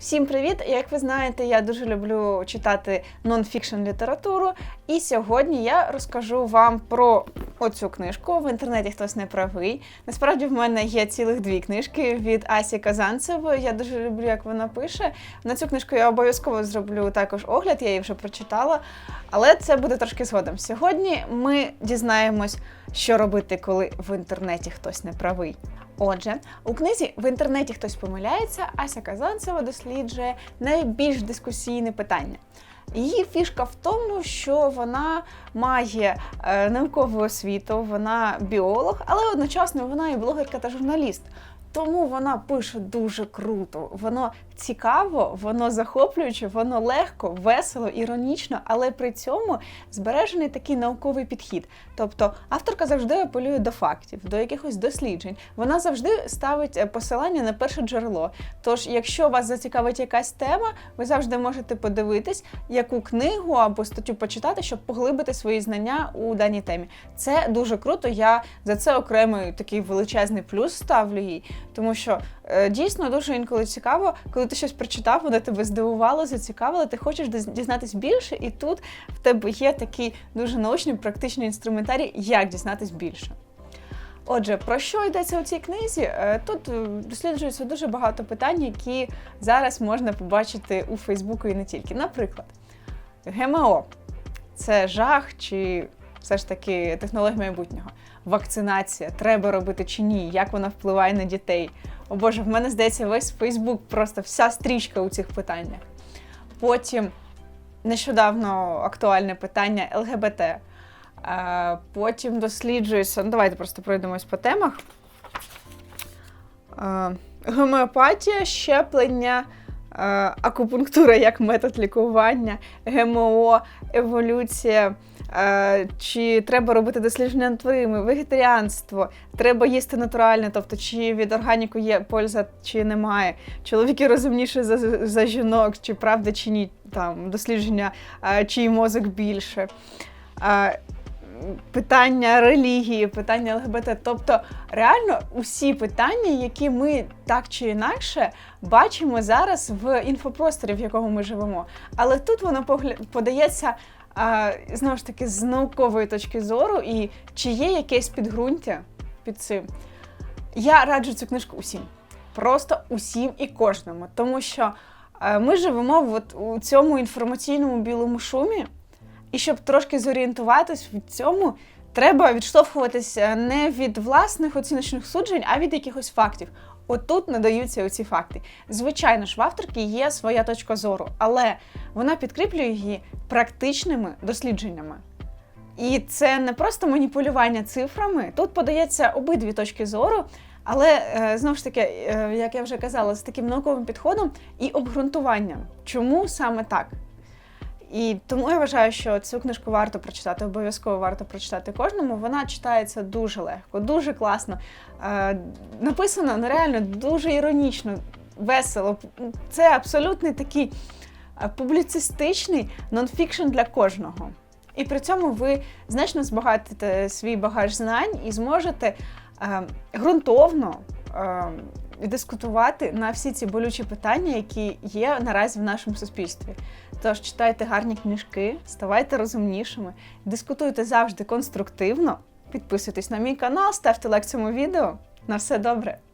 Всім привіт! Як ви знаєте, я дуже люблю читати нонфікшн літературу. І сьогодні я розкажу вам про оцю книжку. В інтернеті хтось не правий. Насправді в мене є цілих дві книжки від Асі Казанцевої. Я дуже люблю, як вона пише. На цю книжку я обов'язково зроблю також огляд, я її вже прочитала. Але це буде трошки згодом. Сьогодні ми дізнаємось, що робити, коли в інтернеті хтось не правий. Отже, у книзі в інтернеті хтось помиляється, Ася Казанцева досліджує найбільш дискусійне питання. Її фішка в тому, що вона має е, наукову освіту, вона біолог, але одночасно вона і блогерка та журналіст. Тому вона пише дуже круто, воно цікаво, воно захоплююче, воно легко, весело, іронічно, але при цьому збережений такий науковий підхід. Тобто авторка завжди апелює до фактів, до якихось досліджень. Вона завжди ставить е, посилання на перше джерело. Тож, якщо вас зацікавить якась тема, ви завжди можете подивитись, яку книгу або статтю почитати, щоб поглибити свої знання у даній темі. Це дуже круто. Я за це окремий такий величезний плюс ставлю їй, тому що е, дійсно дуже інколи цікаво, коли ти щось прочитав, воно тебе здивувало, зацікавило, ти хочеш дізнатись більше, і тут в тебе є такий дуже научний практичний інструментарій, як дізнатись більше. Отже, про що йдеться у цій книзі? Е, Тут е, досліджується дуже багато питань, які зараз можна побачити у Фейсбуку і не тільки. Наприклад, ГМО це жах чи все ж таки технологія майбутнього? Вакцинація треба робити чи ні? Як вона впливає на дітей? О Боже, в мене здається, весь Фейсбук, просто вся стрічка у цих питаннях. Потім нещодавно актуальне питання ЛГБТ. Е, Потім досліджується. Ну, давайте просто пройдемось по темах. Е, Гомеопатія, щеплення, е, акупунктура як метод лікування, ГМО, еволюція. Е, Чи треба робити дослідження над тваринами, вегетаріанство, треба їсти натуральне, тобто чи від органіку є польза, чи немає. Чоловіки розумніші за, за жінок, чи правда, чи ні, там дослідження, е, чий мозок більше. Е, Питання релігії, питання ЛГБТ. Тобто, реально усі питання, які ми так чи інакше бачимо зараз в інфопросторі, в якому ми живемо. Але тут воно погля... подається а, знову ж таки з наукової точки зору, і чи є якесь підґрунтя під цим. Я раджу цю книжку усім. Просто усім і кожному. Тому що е, ми живемо от у цьому інформаційному білому шумі. І щоб трошки зорієнтуватись в цьому, треба відштовхуватися не від власних оціночних суджень, а від якихось фактів. Отут надаються оці факти. Звичайно ж, в авторки є своя точка зору, але вона підкріплює її практичними дослідженнями. І це не просто маніпулювання цифрами. Тут подається обидві точки зору, але е, знову ж таки, е, як я вже казала, з таким науковим підходом і обґрунтуванням. Чому саме так? І тому я вважаю, що цю книжку варто прочитати, обов'язково варто прочитати кожному. Вона читається дуже легко, дуже класно. Е, написано ну, дуже іронічно, весело. Це абсолютний такий е, публіцистичний нонфікшн для кожного. І при цьому ви значно збагатите свій багаж знань і зможете е, ґрунтовно е, дискутувати на всі ці болючі питання, які є наразі в нашому суспільстві. Тож читайте гарні книжки, ставайте розумнішими, дискутуйте завжди конструктивно, підписуйтесь на мій канал, ставте лайк цьому відео. На все добре!